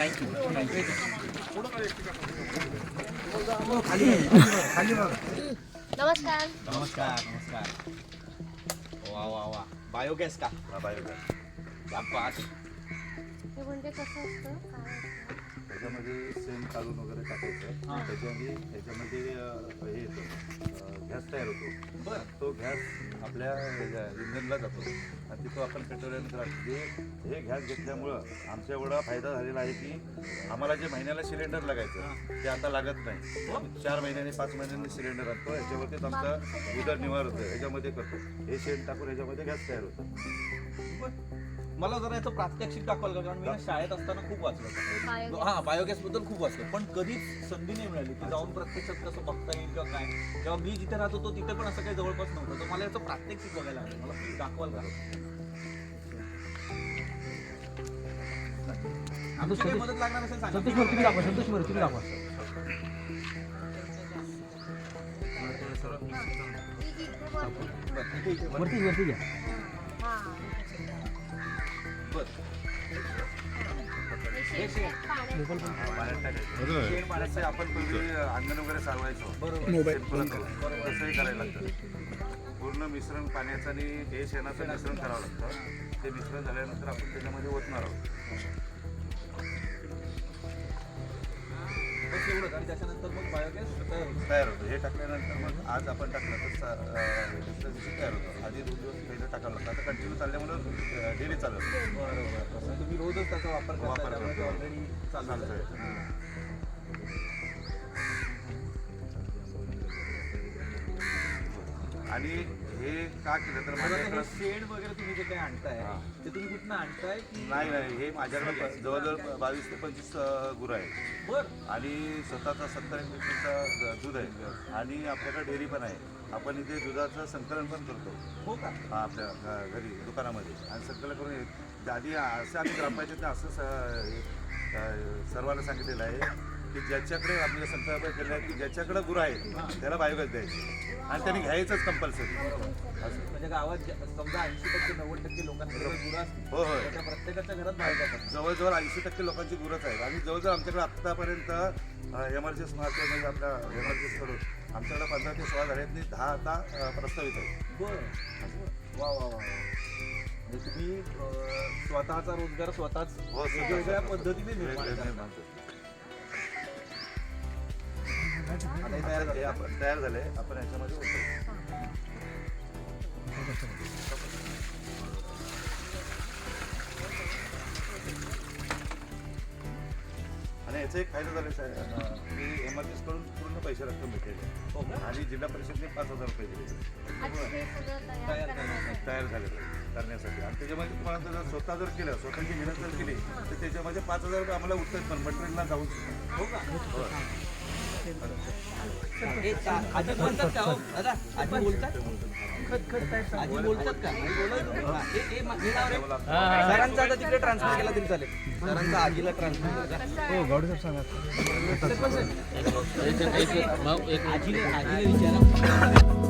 Thank you thank you नमस्कार. नमस्कार नमस्कार. वा वा वा. बायोगॅस का? बायोगॅस बात है. हे म्हणजे कसं असतं? काय? त्याच्यामध्ये सेम काढून वगैरे टाकायचं. हां. त्याच्यामध्ये हे येतो. गॅस तयार होतो. बरं. तो गॅस आपल्या इंधनला जातो. आणि तिथं आपण पेट्रोलियम जे हे गॅस घेतल्यामुळं आमचा एवढा फायदा झालेला आहे की आम्हाला जे महिन्याला सिलेंडर लागायचं ते आता लागत नाही. चार महिन्याने पाच महिन्यांनी सिलेंडर आणतो. ह्याच्यावरतीच आमचा उदरनिर्वाह होतो. ह्याच्यामध्ये करतो. हे शेण टाकून ह्याच्यामध्ये गॅस तयार होतो. मला जरा याचं प्रात्यक्षिक दाखवाल का? कारण मी ना शाळेत असताना खूप वाचलं. हा बायोगॅसबद्दल खूप वाचलं. पण कधीच संधी नाही मिळाली की जाऊन प्रत्यक्षात कसं बघता येईल किंवा काय. जेव्हा मी जिथे राहत होतो तिथे पण असं काही जवळपास नव्हतं. तर मला याचं प्रात्यक्षिक बघायला आवडेल. मला प्लीज दाखवाल का? मदत लागणार असेल सांगा. संतोष तुम्ही दाखवा संतोष मोरे तुम्ही दाखवा. वरती. वरती वरती घ्या. शेण पाण्याचं आपण पूर्वी अंगण वगैरे सारवायचो बरोबर सिंपल तसंही करायला लागतं पूर्ण मिश्रण पाण्याचं आणि हे शेणाचं मिश्रण करावं लागतं. ते मिश्रण झाल्यानंतर आपण त्याच्यामध्ये ओतणार आहोत. त्याच्यानंतर बायोगॅस तयार होतो. हे टाकल्यानंतर मग आज आपण टाकलं तर सा- अं, दुसऱ्या दिवशी तयार होतं आधी दोन दिवस पहिलं टाकावं लागतं आता कंटिन्यू चालल्यामुळं डेली चालू होतं. बरोबर तुम्ही रोजच त्याचा वापर वापर. ऑलरेडी चालू. आहे. आणि हे का केलं तर माझ्याकडं शेण वगैरे तुम्ही जे काही आणताय. ते तुम्ही कुठनं आणताय नाही नाही हे माझ्याकडे प- जवळजवळ बावीस ते पंचवीस अं, गुरं आहेत. बर. आणि स्वतःचा सत्तर एक लिटरचा दूध आहे. आणि आपल्याकडे डेअरी पण आहे. आपण इथे दुधाचं संकलन पण करतो. हो का? हा, आपल्या अ, घरी दुकानामध्ये. आणि संकलन करून हे- आधी असं आम्ही ग्रामपंचायतीने असं स- हे, अ, सर्वांना सांगितलेलं आहे. की ज्याच्याकडे आपल्या संकल्प केलं आहे की ज्याच्याकडे गुरं आहेत त्याला बायोगॅस द्यायची. आणि त्यांनी घ्यायचंच कंपल्सरी म्हणजे गावात समजा ऐंशी टक्के नव्वद टक्के लोकांकडे गुरं असतील हो तर त्या प्रत्येकाच्या घरात जातात जवळजवळ ऐंशी टक्के लोकांची गुरंच आहेत. आणि जवळजवळ आमच्याकडे आत्तापर्यंत एमर्जन्सी मार्केट म्हणजे आपल्या एमर्जन्सी करून आमच्याकडे पंधरा ते सोळा झाले आहेत दहा आता प्रस्तावित आहेत. बर. वा वा वा. म्हणजे तुम्ही स्वतःचा रोजगार स्वतःच हो, स्वतः- पद्धतीने निर्माण आता हे तयार हे झालं आपण तयार झाले आपण याच्यामध्ये. आणि याचा एक फायदा झाला साहेब की कडून पूर्ण पैसे रक्कम भेटलेली आहे. हो आणि जिल्हा परिषदने पाच हजार रुपये दिले. हे तयार तयार करण्यासाठी. आणि त्याच्यामध्ये तुम्हाला जर स्वतः जर केलं स्वतःची मेहनत जर केली तर त्याच्यामध्ये पाच हजार रुपये आम्हाला उत्तर पण मटेरियलला जाऊन. हो का? आधी का- आजी बोलतात का? हो दादा बोलतात बोलतात का सरांचा आता तिकडे ट्रान्सफर केला तरी चालेल सरांचा आजीला ट्रान्सफर केला हो सांगा आजीने आजीने विचारा